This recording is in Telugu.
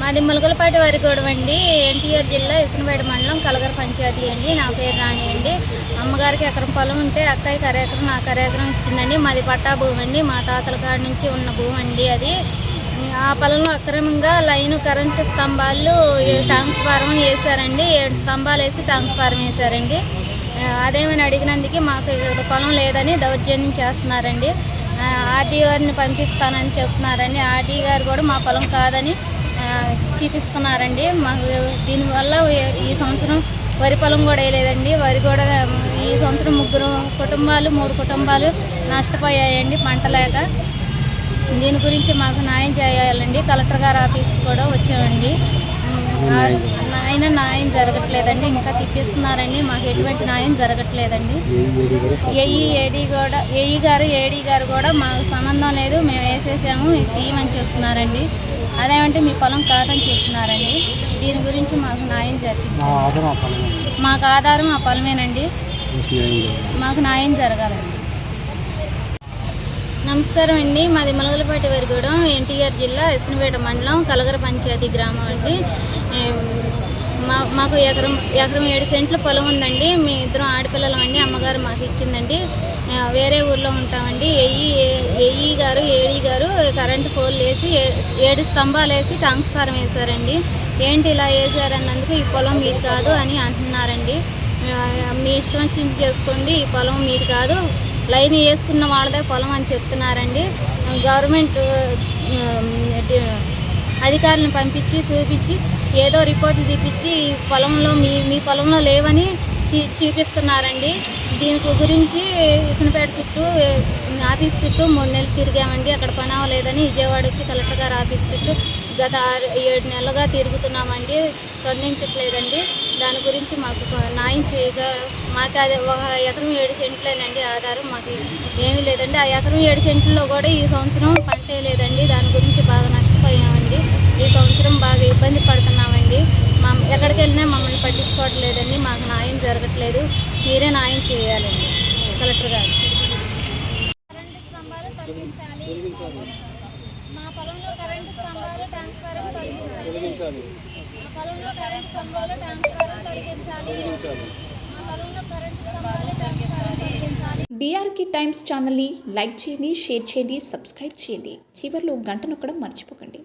మాది ములకలపాటి వారి గొడవండి ఎన్టీఆర్ జిల్లా ఇసునపేట మండలం కలగర పంచాయతీ అండి. నా పేరు రాణి అండి. అమ్మగారికి ఎకరం పొలం ఉంటే అక్కయ్యకి అరెకరం నాకు అరెకరం ఇచ్చిందండి మాది పట్టా భూమి అండి. మా తాతల కాడి నుంచి ఉన్న భూమి అండి అది. ఆ పొలంలో అక్రమంగా లైన్ కరెంటు స్తంభాలు ట్రాన్స్ఫారం వేసారండి వేశారండి. ఏడు స్తంభాలు వేసి ట్రాన్స్ఫారం వేశారండి. ఆ, అదేమని అడిగినందుకు మాకు ఇక్కడ పొలం లేదని దౌర్జన్యం చేస్తున్నారండి. ఆర్డీ గారిని పంపిస్తానని చెప్తున్నారండి. ఆర్డీ గారు కూడా మా పొలం కాదని చూపిస్తున్నారండి. మాకు దీనివల్ల ఈ- సంవత్సరం వరి పొలం కూడా వేయలేదండి. వరి కూడా ఈ సంవత్సరం ముగ్గురు కుటుంబాలు మూడు కుటుంబాలు నష్టపోయాయండి పంట లేక. దీని గురించి మాకు న్యాయం చేయాలండి. కలెక్టర్ గారు ఆఫీస్కి కూడా వచ్చామండి. న్యాయం జరగట్లేదండి ఇంకా తిప్పిస్తున్నారండి. మాకు ఎటువంటి న్యాయం జరగట్లేదండి. ఏఈ ఏడీ కూడా ఏఈ గారు ఏడీ గారు కూడా మాకు సంబంధం లేదు మేము వేసేసాము తీయమని చెప్తున్నారండి. అదేమంటే మీ పొలం కాదని చెప్తున్నారండి. దీని గురించి మాకు న్యాయం జరిగింది. మాకు ఆధారం ఆ పొలమేనండి. మాకు న్యాయం జరగాలండి నమస్కారం అండి. మాది ములగలపాటి వరిగూడెం ఎన్టీఆర్ జిల్లా ఎస్నపేట మండలం కలగర పంచాయతీ గ్రామం అండి. మా మాకు ఎకరం ఎకరం ఏడు సెంట్ల పొలం ఉందండి. మీ ఇద్దరం ఆడపిల్లలం అండి అమ్మగారు మాకు ఇచ్చిందండి. వేరే ఊర్లో ఉంటామండి. ఏఈ ఏఈ గారు ఏడీ గారు కరెంటు పోల్ వేసి ఏ- ఏడు స్తంభాలు వేసి ట్రాన్స్ఫారం వేశారండి. ఏంటి ఇలా వేసారన్నందుకు ఈ పొలం మీది కాదు అని అంటున్నారండి. మీ ఇష్టం వచ్చింది చేసుకోండి ఈ పొలం మీది కాదు. లైన్ వేసుకున్న వాళ్ళదే పొలం అని చెప్తున్నారండి. గవర్నమెంట్ అధికారులను పంపించి చూపించి ఏదో రిపోర్ట్లు తీపిచ్చి ఈ పొలంలో మీ మీ పొలంలో లేవని చీ చూపిస్తున్నారండి. దీని గురించి ఇసునపేట చుట్టూ ఆఫీస్ చుట్టూ మూడు నెలలు తిరిగామండి. అక్కడ పని అవ్వలేదని విజయవాడ వచ్చి కలెక్టర్ గారు ఆఫీస్ చుట్టూ గత ఆరు ఏడు నెలలుగా తిరుగుతున్నామండి. స్పందించట్లేదండి. దాని గురించి మాకు న్యాయం చేయగా మాకు అది ఒక ఎకరం ఏడు సెంట్లేనండి ఆధారం. మాకు ఏమీ లేదండి. ఆ ఎకరం ఏడు సెంట్లలో కూడా ఈ సంవత్సరం పంటే లేదండి. దాని గురించి బాగా నష్టపోయామండి ఈ సంవత్సరం బాగా ఇబ్బంది పడుతున్నామండి. మా ఎక్కడికి వెళ్ళినా మమ్మల్ని పట్టించుకోవట్లేదండి. మాకు న్యాయం జరగట్లేదు. మీరే న్యాయం చేయాలండి. కలెక్టర్ గారు. కరెంటు స్తంభాలు తొలగించాలి. మా పొలంలో కరెంటు స్తంభాలు ట్రాన్స్ఫారం తొలగించాలి. మా పొలంలో కరెంటు స్తంభాలు ట్రాన్స్ఫారం తొలగించాలి. మా పొలంలో కరెంటు స్తంభాలు ట్రాన్స్ఫారం తొలగించాలి. డిఆర్కి టైమ్స్ ఛానల్ని లైక్ చేయండి షేర్ చేయండి సబ్స్క్రైబ్ చేయండి. చివరిలో గంట నొక్కడం మర్చిపోకండి.